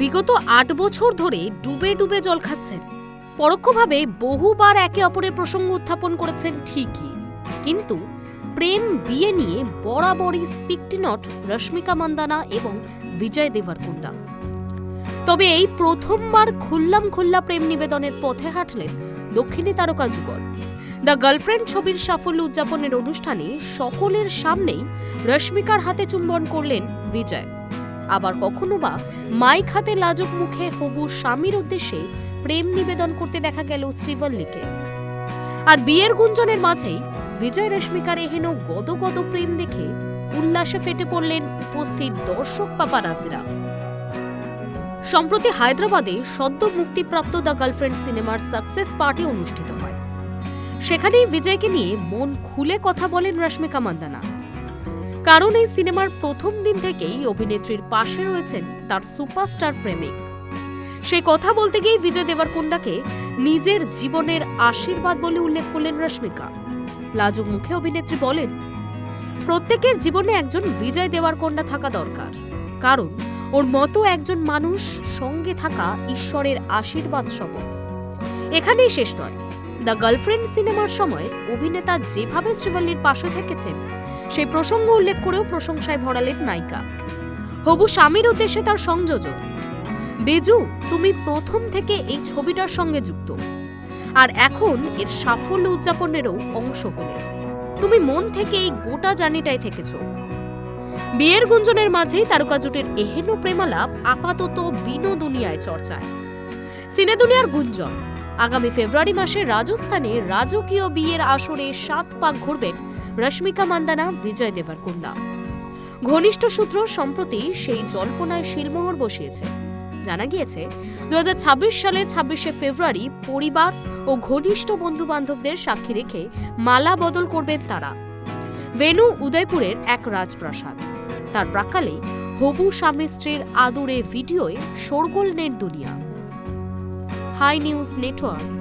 বিগত আট বছর ধরে ডুবে ডুবে জল খাচ্ছেন। পরোক্ষভাবে বহুবার একে অপরের প্রসঙ্গ উত্থাপন করেছেন ঠিকই। কিন্তু প্রেম বিয়ে নিয়ে বরাবরই স্পিকটি নট রশ্মিকা মান্দানা এবং বিজয় দেভারকুন্ডা তবে এই প্রথমবার খুল্লাম খুল্লা প্রেম নিবেদনের পথে হাঁটলেন দক্ষিণী তারকা যুগল। দ্য গার্লফ্রেন্ড ছবির সাফল্য উদযাপনের অনুষ্ঠানে সকলের সামনেই রশ্মিকার হাতে চুম্বন করলেন বিজয়। আবার কখনো বা মাইক হাতে লাজুক মুখে হবু স্বামীর উদ্দেশ্যে প্রেম নিবেদন করতে দেখা গেল শ্রীবল্লীকে। আর বিয়ের গুঞ্জনের মাঝেই বিজয় রশ্মিকার এহেন গদ গদ প্রেম দেখে উল্লাসে ফেটে পড়লেন উপস্থিত দর্শক পাপারাজিরা সম্প্রতি হায়দ্রাবাদে সদ্য মুক্তিপ্রাপ্ত দ্য গার্লফ্রেন্ড সিনেমার সাকসেস পার্টি অনুষ্ঠিত হয়। সেখানেই বিজয়কে নিয়ে মন খুলে কথা বলেন রশ্মিকা মান্দানা। কারণ এই সিনেমার প্রথম দিন থেকেই অভিনেত্রীর পাশে রয়েছেন তার সুপারস্টার প্রেমিক। সেই কথা বলতে গিয়ে বিজয় দেবরকুন্ডাকে নিজের জীবনের আশীর্বাদ বলে উল্লেখ করলেন রশ্মিকা। লাজুক মুখে অভিনেত্রী বলেন, প্রত্যেকের জীবনে একজন বিজয় দেওয়ারকন্ডা থাকা দরকার। কারণ ওর মতো একজন মানুষ সঙ্গে থাকা ঈশ্বরের আশীর্বাদ সম। এখানেই শেষ নয়। দ্য গার্লফ্রেন্ড সিনেমার সময় অভিনেতা যেভাবে শ্রীবল্লীর পাশে থেকেছেন সেই প্রসঙ্গ উল্লেখ করেও প্রশংসায় ভরালেন নায়িকা। হবু স্বামীর উদ্দেশ্যে তার সংযোজন, বেজু, তুমি প্রথম থেকে এই ছবিটার সঙ্গে যুক্ত। আর এখন এর সাফল্য উদযাপনেরও অংশ হলে। তুমি মন থেকে এই গোটা জার্নিটাই থেকেছ। বিয়ের গুঞ্জনের মাঝেই তারকা জুটের এহেন প্রেমালাপ আপাতত বিনোদুনিয়ায় চর্চায়। সিনে দুনিয়ার গুঞ্জন, আগামী ফেব্রুয়ারি মাসে রাজস্থানে রাজকীয় বিয়ের আসরে সাত পাক ঘুরবেন রশ্মিকা মান্দানা, বিজয় দেভারকুন্ডা ঘনিষ্ঠ সূত্র সম্প্রতি সেই জল্পনায় শিলমোহর বসিয়েছে। জানা গিয়েছে দু সালের ছাব্বিশে ফেব্রুয়ারি পরিবার ও ঘনিষ্ঠ বন্ধু বান্ধবদের সাক্ষী রেখে মালা বদল করবেন তারা। ভেনু উদয়পুরের এক রাজপ্রাসাদ। তার প্রাকালে হবু স্বামী স্ত্রীর আদুরে ভিডিওয় শোরগোল নেট দুনিয়া। Hi news network.